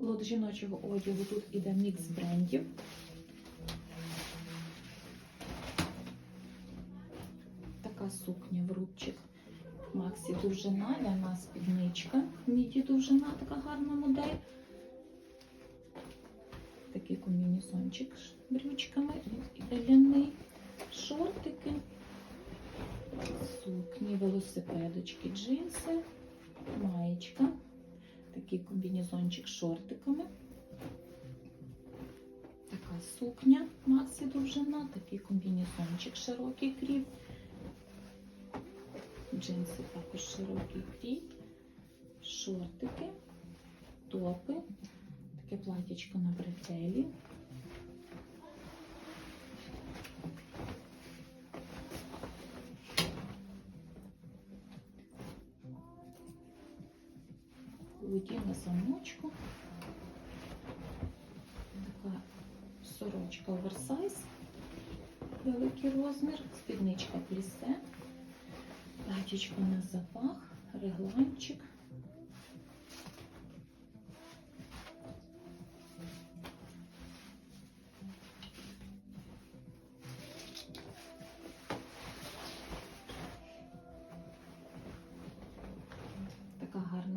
Лот жіночого одягу тут іде мікс брендів. Така сукня в рубчик. Максі довжина, ляна спідничка. Міді довжина, така гарна модель. Такий комбінезончик з брючками. Іде ляний. Шортики, сукні, велосипедочки, джинси, маєчка. Такий комбінезончик з шортиками. Така сукня Максі довжина, такий комбінезончик широкий кріп. Джинси також широкий кріп, шортики, топи, таке платічко на бретелі. Худі на замочку. Така сорочка оверсайз, великий розмір, спідничка плісе, платічко на запах, регланчик.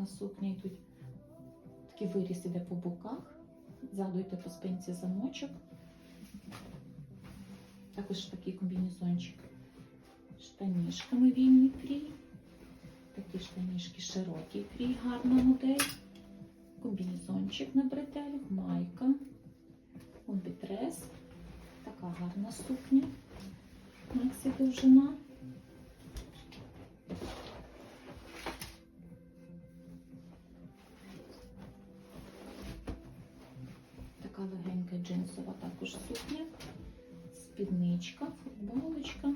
Така гарна сукня. І тут такий виріз іде по боках. Ззаду йде по спинці замочок. Також такий комбінезончик. Штанішками вільний крій. Такі штанішки широкий крій, гарна модель. Комбінезончик на бретелях, майка, обітрес. Така гарна сукня. Максі довжина. Легенька джинсова також сукня, спідничка, футболочка.